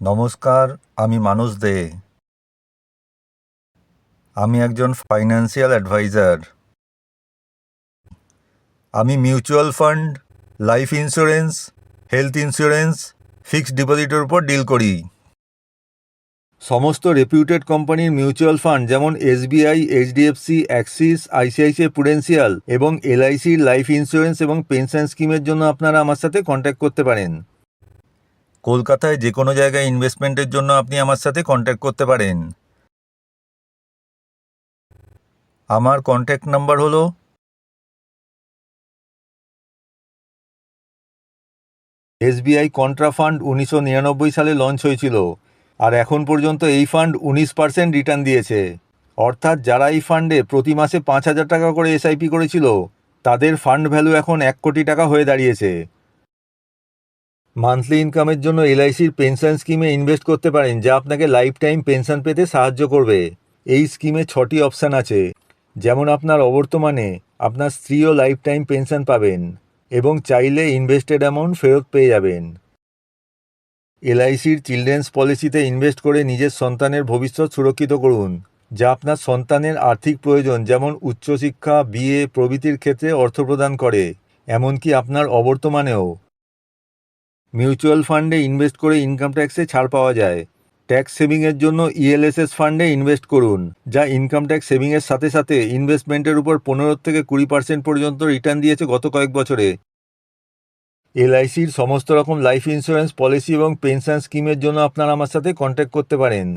নমস্কার, আমি মানস দে। আমি একজন ফাইন্যান্সিয়াল অ্যাডভাইজার আমি mutual fund life insurance health insurance fixed ডিপোজিটের উপর ডিল করি। সমস্ত রেপিউটেড কোম্পানির মিউচুয়াল ফান্ড যেমন SBI HDFC Axis ICICI Prudential এবং এলআইসির লাইফ ইন্স্যুরেন্স এবং পেনশন স্কিমের জন্য আপনারা আমার সাথে কন্ট্যাক্ট করতে পারেন। কলকাতায় যে কোনো জায়গায় ইনভেস্টমেন্টের জন্য আপনি আমার সাথে কন্ট্যাক্ট করতে পারেন। আমার কন্ট্যাক্ট নাম্বার হলো এসবিআই কন্ট্রা ফান্ড উনিশশো নিরানব্বই সালে লঞ্চ হয়েছিল আর এখন পর্যন্ত এই ফান্ড উনিশ পার্সেন্ট রিটার্ন দিয়েছে। অর্থাৎ যারা এই ফান্ডে প্রতি মাসে পাঁচ হাজার টাকা করে এসআইপি করেছিল, তাদের ফান্ড ভ্যালু এখন এক কোটি টাকা হয়ে দাঁড়িয়েছে। মান্থলি ইনকামের জন্য এলআইসির পেনশন স্কিমে ইনভেস্ট করতে পারেন, যা আপনাকে লাইফ টাইম পেনশন পেতে সাহায্য করবে। এই স্কিমে ছটি অপশান আছে, যেমন আপনার অবর্তমানে আপনার স্ত্রীও লাইফ টাইম পেনশন পাবেন এবং চাইলে ইনভেস্টেড অ্যামাউন্ট ফেরত পেয়ে যাবেন। এলআইসির চিলড্রেন্স পলিসিতে ইনভেস্ট করে নিজের সন্তানের ভবিষ্যৎ সুরক্ষিত করুন, যা আপনার সন্তানের আর্থিক প্রয়োজন, যেমন উচ্চশিক্ষা, বিয়ে প্রভৃতির ক্ষেত্রে অর্থ প্রদান করে, এমনকি আপনার অবর্তমানেও। মিউচুয়াল ফান্ডে ইনভেস্ট করে ইনকাম ট্যাক্সে ছাড় পাওয়া যায়। ট্যাক্স সেভিংয়ের জন্য E ইএলএসএস ফান্ডে ইনভেস্ট করুন, যা ইনকাম ট্যাক্স সেভিংয়ের সাথে সাথে ইনভেস্টমেন্টের উপর পনেরো থেকে কুড়ি পার্সেন্ট পর্যন্ত রিটার্ন দিয়েছে গত কয়েক বছরে। এলআইসির সমস্ত রকম লাইফ ইন্স্যুরেন্স পলিসি এবং পেনশন স্কিমের জন্য আপনারা আমার সাথে কন্ট্যাক্ট করতে পারেন।